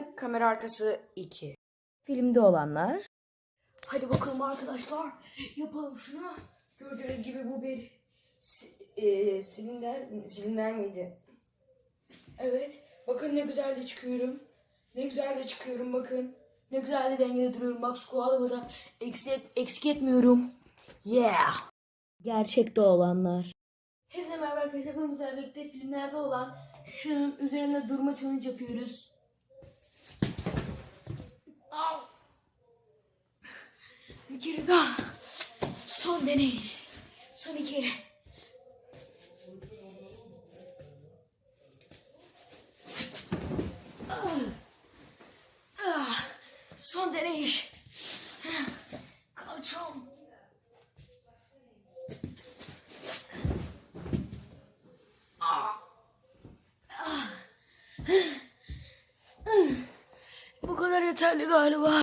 Neden kamera arkası 2? Filmde olanlar. Hadi bakalım arkadaşlar. Yapalım şunu. Gördüğünüz gibi bu bir e, silindir, silindir miydi? Evet. Bakın ne güzel de çıkıyorum. Ne güzel de çıkıyorum bakın. Ne güzel de dengede duruyorum. Bak squat'ımı da eksik, eksik etmiyorum. Yeah. Gerçekte olanlar. Hepinize merhaba arkadaşlar. Bugün sizlerle birlikte filmlerde olan şunun üzerinde durma challenge yapıyoruz. Bir kere daha. Son deney. Son iki kere. Ah. Ah. Son deney. Kalçam. Bu kadar yeterli galiba.